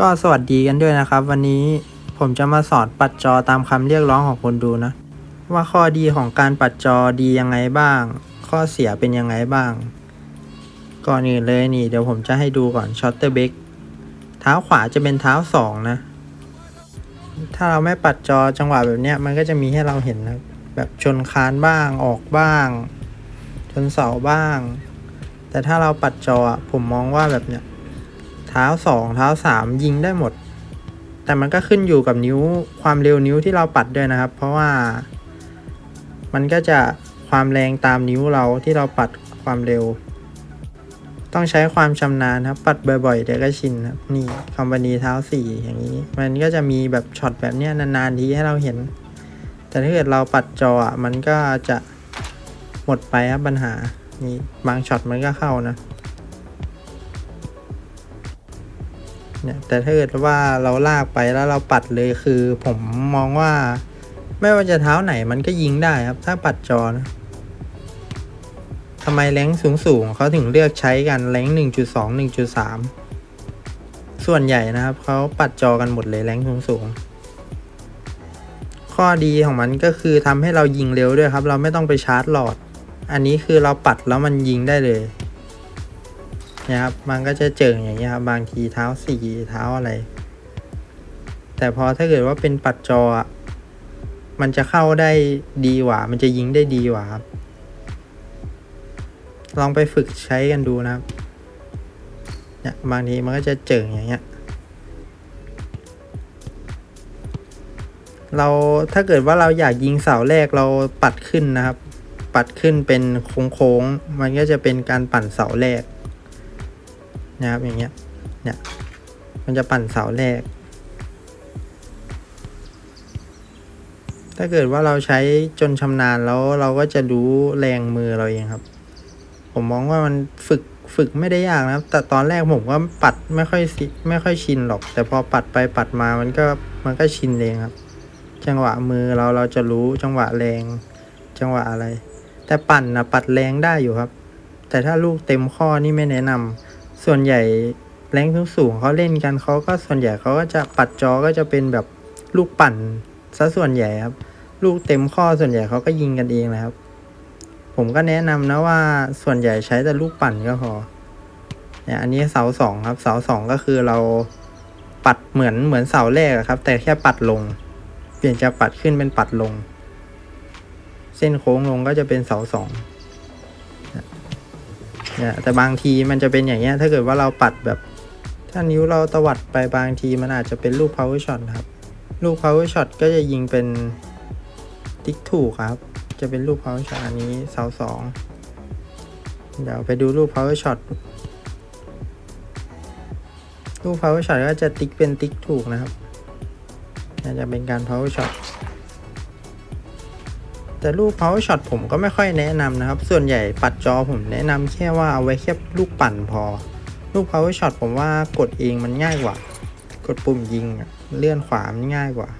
ก็สวัสดีกันด้วยนะครับ วันนี้ผมจะมาสอนปัดจอตามคำเรียกร้องของคนดูนะ ว่าข้อดีของการปัดจอดียังไงบ้าง ข้อเสียเป็นยังไงบ้าง ก่อนอื่นเลยนี่ เดี๋ยวผมจะให้ดูก่อนช็อตเตอร์เบกเท้าขวาจะเป็นเท้าสองนะ ถ้าเราไม่ปัดจอจังหวะแบบเนี้ยมันก็จะมีให้เราเห็นนะแบบชนคานบ้างออกบ้าง ชนเสาบ้าง แต่ถ้าเราปัดจอผมมองว่าแบบเนี้ย ท้าสองเท้าสามยิงได้หมด แต่มันก็ขึ้นอยู่กับนิ้วความเร็วนิ้วที่เราปัดด้วยนะครับ เพราะว่า มันก็จะความแรงตามนิ้วเราที่เราปัดความเร็ว ต้องใช้ความชำนาญครับ ปัดบ่อยๆเดี๋ยวก็ชินครับนี่คอมพานีเท้าสี่อย่างนี้ มันก็จะมีแบบช็อตแบบเนี้ยนานๆทีให้เราเห็น แต่ถ้าเกิดเราปัดจออะมันก็จะหมดไปครับปัญหานี่บางช็อตมันก็เข้านะ เนี่ยแต่ถ้าเกิดว่าเราลากไปแล้วเราปัดเลยคือ ผมมองว่า ไม่ว่าจะเท้าไหนมันก็ยิงได้ครับ ถ้าปัดจอนะทำไมแรงสูงสูงเขาถึงเลือกใช้กันแรงหนึ่งจุดสองหนึ่งจุดสามส่วนใหญ่นะครับเขาปัดจอกันหมดเลยแรงสูงสูงข้อดีของมันก็คือทำให้เรายิงเร็วด้วยครับ เราไม่ต้องไปชาร์จหลอด อันนี้คือเราปัดแล้วมันยิงได้เลย นะครับมันก็จะเจิงอย่างเงี้ยครับบางทีเท้าสี่เท้าอะไร แต่พอถ้าเกิดว่าเป็นปัดจอมันจะเข้าได้ดีกว่า มันจะยิงได้ดีกว่าครับ ลองไปฝึกใช้กันดูนะครับเนี่ยบางทีมันก็จะเจิงอย่างเงี้ยเราถ้าเกิดว่าเราอยากยิงเสาแรกเราปัดขึ้นนะครับ ปัดขึ้นเป็นโค้งๆมันก็จะเป็นการปั่นเสาแรก นะครับอย่างเงี้ยเนี่ยมันจะปั่นเสาแรก ถ้าเกิดว่าเราใช้จนชำนาญแล้วเราก็จะรู้แรงมือเราเองครับ ผมมองว่ามันฝึกฝึกไม่ได้ยากนะครับ แต่ตอนแรกผมก็ปัดไม่ค่อยไม่ค่อยชินหรอก แต่พอปัดไปปัดมามันก็มันก็ชินเองครับ จังหวะมือเราเราจะรู้จังหวะแรง จังหวะอะไร แต่ปั่นนะปัดแรงได้อยู่ครับ แต่ถ้าลูกเต็มข้อนี่ไม่แนะนำ ส่วนใหญ่แรงสูงเขาเล่นกันเขาก็ส่วนใหญ่เขาก็จะปัดจอก็จะเป็นแบบลูกปั่นซะส่วนใหญ่ครับ ลูกเต็มข้อส่วนใหญ่เขาก็ยิงกันเองนะครับ ผมก็แนะนำนะว่าส่วนใหญ่ใช้แต่ลูกปั่นก็พอเนี่ยอันนี้เสาสองครับ เสาสองก็คือเราปัดเหมือนเหมือนเสาแรกครับ แต่แค่ปัดลง เปลี่ยนจากปัดขึ้นเป็นปัดลง เส้นโค้งลงก็จะเป็นเสาสอง เนี่ยแต่บางทีมันจะเป็นอย่างเงี้ยถ้าเกิดว่าเราปัดแบบ ถ้านิ้วเราตวัดไปบางทีมันอาจจะเป็นลูก power shot ครับ ลูก power shot ก็จะยิงเป็นติ๊กถูกครับ จะเป็นลูก power shot อันนี้เสาสองเดี๋ยวไปดูลูก power shot ลูก power shot ก็จะติ๊กเป็นติ๊กถูกนะครับน่าจะเป็นการ power shot แต่ลูก power shot ผมก็ไม่ค่อยแนะนำนะครับ ส่วนใหญ่ปัดจอผมแนะนำแค่ว่าเอาไว้แค่ลูกปั่นพอ ลูก power shot ผมว่ากดเองมันง่ายกว่า กดปุ่มยิงเลื่อนขวามันง่ายกว่า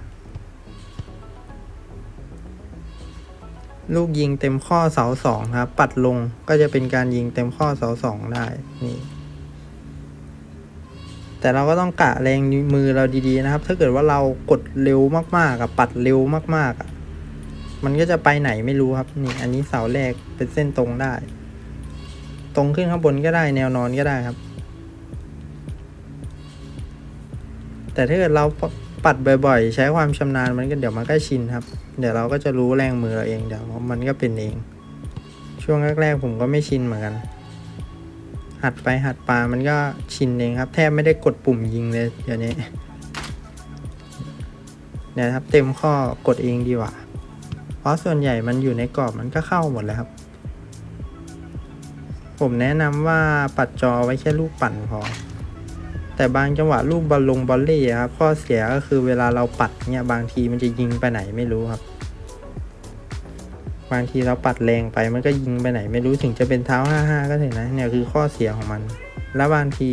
ลูกยิงเต็มข้อเสาสองครับ ปัดลงก็จะเป็นการยิงเต็มข้อเสาสองได้นี่แต่เราก็ต้องกะแรงมือเราดีๆนะครับ ถ้าเกิดว่าเรากดเร็วมากๆอะปัดเร็วมากๆ มันก็จะไปไหนไม่รู้ครับ นี่ อันนี้เสาแรกเป็นเส้นตรงได้ ตรงขึ้นข้างบนก็ได้ แนวนอนก็ได้ครับ แต่ถ้าเกิดเราปัดบ่อย ๆ ใช้ความชำนาญมันก็เดี๋ยวมันก็ชินครับ เดี๋ยวเราก็จะรู้แรงมือเราเองเดี๋ยวมันก็เป็นเอง ช่วงแรกๆผมก็ไม่ชินเหมือนกัน หัดไปหัดปามันก็ชินเองครับ แทบไม่ได้กดปุ่มยิงเลยเดี๋ยวนี้เนี่ยครับเต็มข้อกดเองดีกว่า ราะส่วนใหญ่มันอยู่ในกรอบมันก็เข้าหมดแล้วครับ ผมแนะนำว่าปัดจอไว้แค่ลูกปั่นพอ แต่บางจังหวะลูกบอลลงบอลเล่ครับ ข้อเสียก็คือเวลาเราปัดเนี่ยบางทีมันจะยิงไปไหนไม่รู้ครับ บางทีเราปัดแรงไปมันก็ยิงไปไหนไม่รู้ถึงจะเป็นเท้า 5-5 ก็เถอะนะ เนี่ยคือข้อเสียของมัน แล้วบางที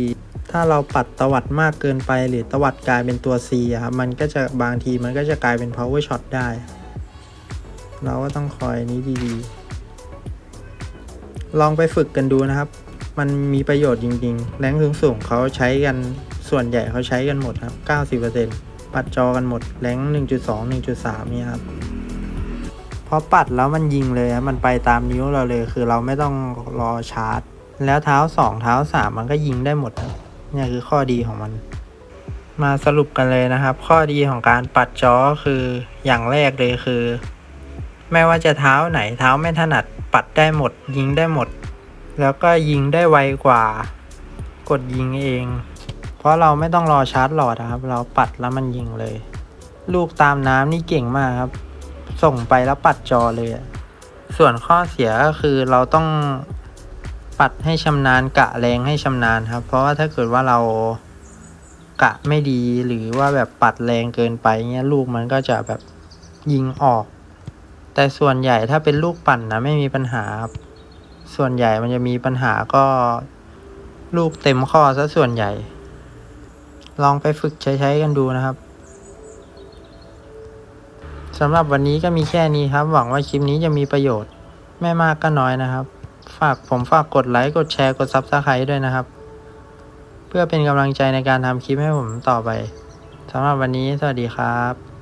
ถ้าเราปัดตวัดมากเกินไปหรือตวัดกลายเป็นตัว C ครับ มันก็จะบางทีมันก็จะกลายเป็น power shot ได้ เราก็ต้องคอยนี้ดีๆ ลองไปฝึกกันดูนะครับ มันมีประโยชน์จริงๆ แรงสูงสูงเขาใช้กันส่วนใหญ่เขาใช้กันหมดครับ 90%ปัดจอกันหมด แรง1.2 1.3 นี่ครับพอปัดแล้วมันยิงเลยครับมันไปตามนิ้วเราเลย คือเราไม่ต้องรอชาร์จ แล้วเท้าสองเท้าสามมันก็ยิงได้หมดครับนี่คือข้อดีของมัน มาสรุปกันเลยนะครับ ข้อดีของการปัดจอคืออย่างแรกเลยคือ ไม่ว่าจะเท้าไหนเท้าไม่ถนัดปัดได้หมด ยิงได้หมด แล้วก็ยิงได้ไวกว่า กดยิงเอง เพราะเราไม่ต้องรอชาร์จหลอดครับ เราปัดแล้วมันยิงเลย ลูกตามน้ำนี่เก่งมากครับ ส่งไปแล้วปัดจอเลย ส่วนข้อเสียก็คือเราต้องปัดให้ชำนาญกะแรงให้ชำนาญครับ เพราะว่าถ้าเกิดว่าเรากะไม่ดีหรือว่าแบบปัดแรงเกินไปเงี้ยลูกมันก็จะแบบยิงออก แต่ส่วนใหญ่ถ้าเป็นลูกปั่นนะไม่มีปัญหาครับ ส่วนใหญ่มันจะมีปัญหาก็ลูกเต็มข้อซะส่วนใหญ่ ลองไปฝึกใช้ๆกันดูนะครับสำหรับวันนี้ก็มีแค่นี้ครับ หวังว่าคลิปนี้จะมีประโยชน์ ไม่มากก็น้อยนะครับ ฝากผมฝากกดไลค์ กดแชร์ กดซับสไครต์ด้วยนะครับ เพื่อเป็นกำลังใจในการทำคลิปให้ผมต่อไปสำหรับวันนี้สวัสดีครับ